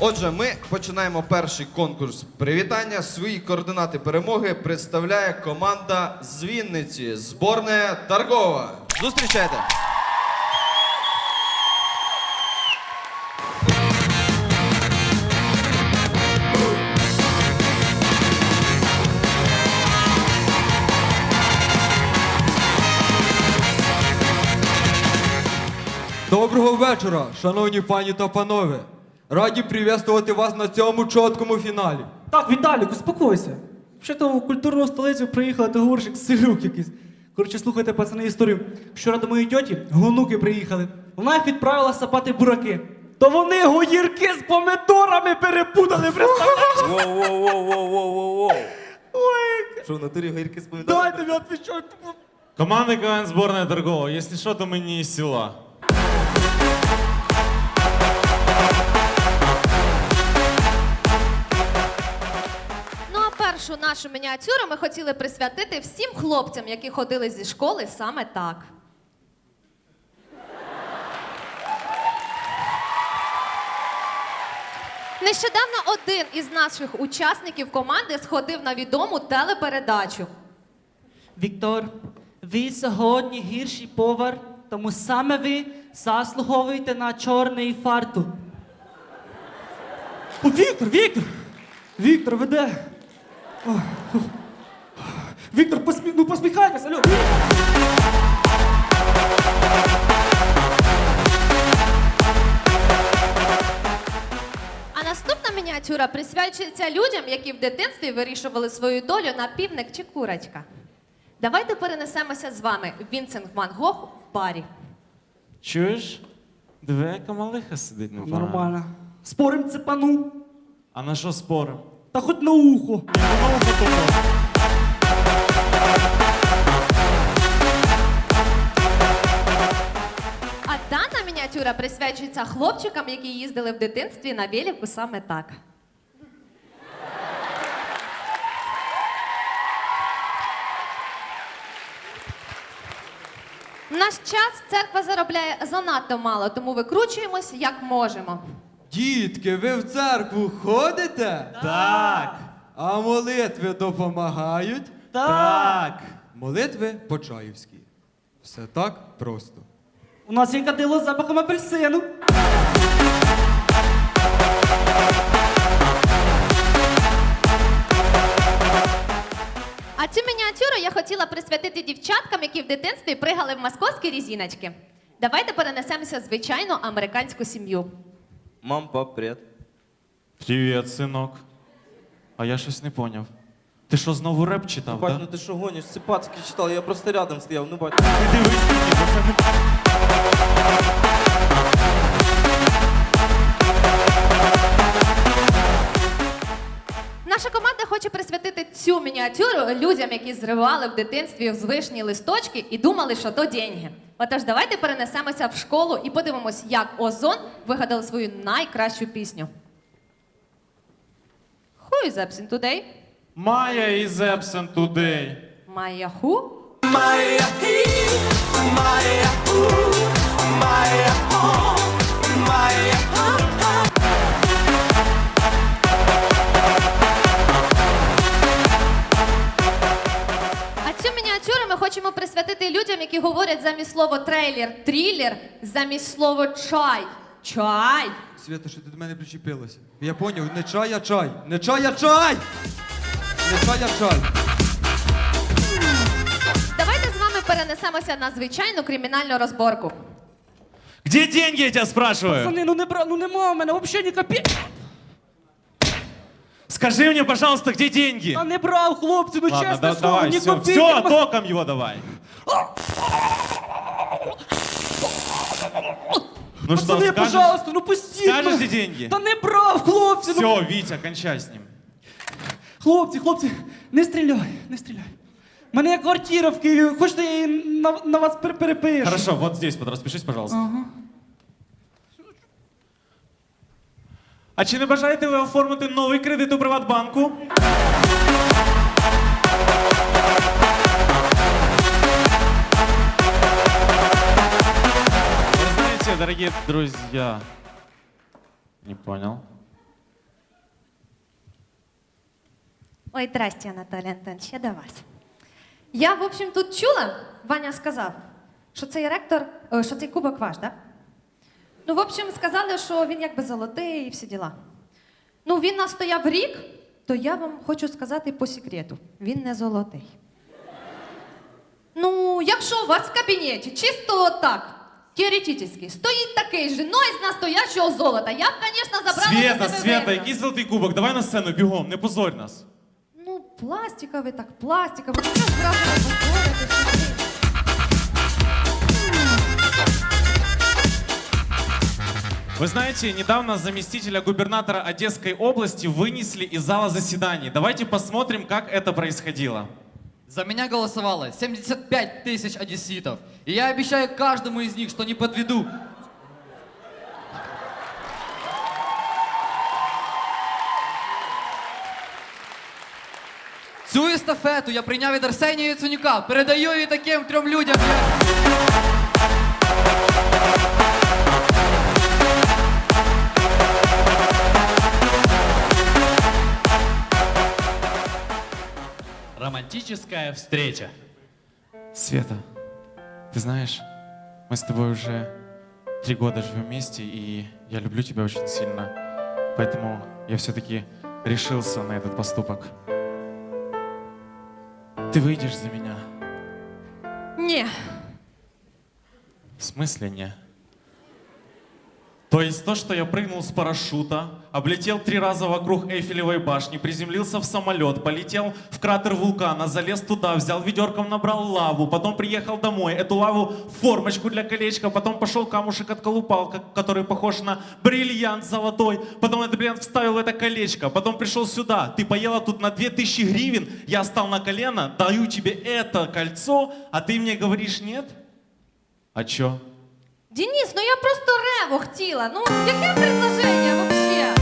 Отже, ми починаємо перший конкурс привітання. Свої координати перемоги представляє команда з Вінниці, зборна Таргова. Зустрічайте! Доброго вечора, шановні пані та панове. Раді привітувати вас на цьому чіткому фіналі. Так, Віталік, успокойся. Взагалі в культурну столицю приїхали, ти говориш як селюк якийсь. Коротше, слухайте, пацани, історію. Вчора до моєї тьоті гонуки приїхали. Вона їх відправила сапати бураки. То вони гогірки з помидорами перепутали, представляєш? Воу-воу-воу-воу-воу-воу. Ой, Що, в натурі гірки з помідорами? дай тобі. Команда КВН сборная торгова. Если что, то мы не из села. Першу нашу мініатюру ми хотіли присвятити всім хлопцям, які ходили зі школи саме так. Нещодавно один із наших учасників команди сходив на відому телепередачу. Віктор, ви сьогодні гірший повар, тому саме ви заслуговуєте на чорний фарту. О, Віктор, Віктор! Віктор, веде. Віктор, посмі... ну посміхайтеся, алло. А наступна мініатюра присвячується людям, які в дитинстві вирішували свою долю на півник чи курочка. Давайте перенесемося з вами в Вінсент Ван Гог в барі. Чуєш? Диви, яка малиха сидить непогано. Нормально. Спорим цепану, А на що спорим? Та хоч на ухо. А дана мініатюра присвячується хлопчикам, які їздили в дитинстві на велику саме так. В наш час церква заробляє занадто мало, тому викручуємось як можемо. Дітки, ви в церкву ходите? Так. А молитви допомагають? Так. Молитви по-чаївськи. Все так просто. У нас є кадило з запахом апельсину. А цю мініатюру я хотіла присвятити дівчаткам, які в дитинстві пригали в московські різіночки. Давайте перенесемося в звичайну американську сім'ю. Мам, пап, привіт. Привіт, синок. А я щось не поняв. Ти що, знову реп читав, Бать, ну ти що гониш? Ципацький читав, я просто рядом стояв, ну бать. Ти дивись, це. Наша команда хоче присвятити цю мініатюру людям, які зривали в дитинстві взвишні листочки і думали, що то деньги. Отож, давайте перенесемося в школу і подивимось, як Озон вигадали свою найкращу пісню. Who is absent today? Maya is absent today. Maya who? А хочемо присвятити людям, які говорять замість слова трейлер, трілер, замість слова чай. Чай. Свята, що ти до мене причепилася? Я поняв, не чай, а чай. Не чай, а чай! Не чай, а чай. Давайте з вами перенесемося на звичайну кримінальну розборку. Где деньги, я тебя спрашиваю? Пацани, ну не бра, ну нема в мене взагалі ні копійки. Скажи мне, пожалуйста, где деньги? Та не брав, хлопці, ну Ладно, чесне да- слово, давай, ні все, копійки. все, нема. током его давай. Ну что, Пацани, скажешь? пожалуйста, ну пустіть. скажеш, ну. де деньги? Та не брав, хлопці, ну. Все, Витя, кончай с ним. Хлопці, хлопці, не стріляй, не стріляй. У мене є квартира в Києві, хочете я її на, на вас пер- перепишу? Хорошо, вот здесь вот распишись, пожалуйста. Ага. А чи не бажаєте ви оформити новий кредит у Приватбанку? Вы знаете, дорогие друзья... Не понял. Ой, здрасте, Анатолій Антонович, я до вас. Я, в общем, тут чула, Ваня сказав, що цей ректор, э, що цей кубок ваш, так? Да? Ну, в общем, сказали, що він якби золотий і всі діла. Ну, він настояв рік, то я вам хочу сказати по секрету: він не золотий. Ну, якщо у вас в кабінеті чисто так, теоретично, стоїть такий же, но із настоящого золота, я б, звісно, забрала Света, до себе Света, вибір. який золотий кубок? Давай на сцену, бігом, не позорь нас. Ну, пластиковий, так пластиковий. Ну, що зразу не Вы знаете, недавно заместителя губернатора Одесской области вынесли из зала заседаний. Давайте посмотрим, как это происходило. За меня голосовало 75 тысяч одесситов. И я обещаю каждому из них, что не подведу. Цю естафету я прийняв від Арсенія Яценюка. Передаю її таким трьом людям. як- Романтическая встреча. Света, ты знаешь, мы с тобой уже три года живем вместе, и я люблю тебя очень сильно. Поэтому я все-таки решился на этот поступок. Ты выйдешь за меня? Ні. В смысле не? То есть то, что я прыгнул с парашюта, облетел три раза вокруг Эйфелевой башни, приземлился в самолет, полетел в кратер вулкана, залез туда, взял ведерком, набрал лаву, потом приехал домой, эту лаву в формочку для колечка, потом пошел камушек отколупал, который похож на бриллиант золотой, потом этот бриллиант вставил в это колечко, потом пришел сюда, ты поела тут на 2000 гривен, я стал на колено, даю тебе это кольцо, а ты мне говоришь нет? А чё? Денис, ну я просто реву хотіла. Ну, яке предложення вообще?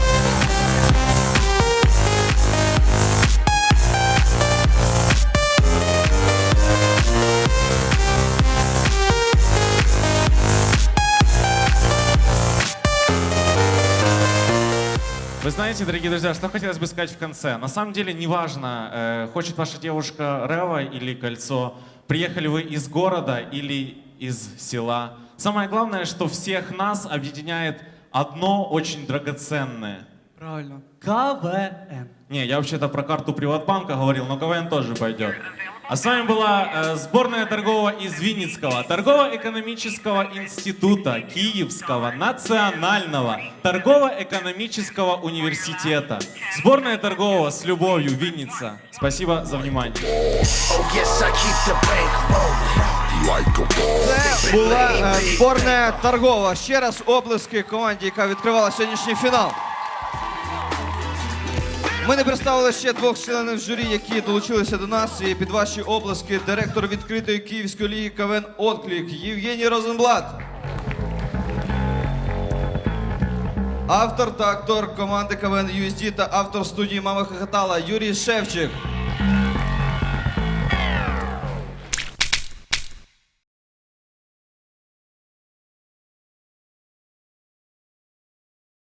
Вы знаете, дорогие друзья, что хотелось бы сказать в конце. На самом деле, неважно, э, хочет ваша девушка Рева или кольцо, приехали вы из города или из села. Самое главное, что всех нас объединяет одно очень драгоценное. Правильно. КВН. Не, я вообще-то про карту Приватбанка говорил, но КВН тоже пойдет. А с вами была э, сборная торгового из Винницкого, торгово-экономического института Киевского национального торгово-экономического университета. Сборная торгового с любовью Винница. Спасибо за внимание. Це була е, зборна торгова. Ще раз оплески команді, яка відкривала сьогоднішній фінал. Ми не представили ще двох членів журі, які долучилися до нас. І під ваші оплески директор відкритої Київської ліги КВН Отклик Євгеній Розенблат. Автор та актор команди КВН USD та автор студії Мама Хохотала Юрій Шевчик.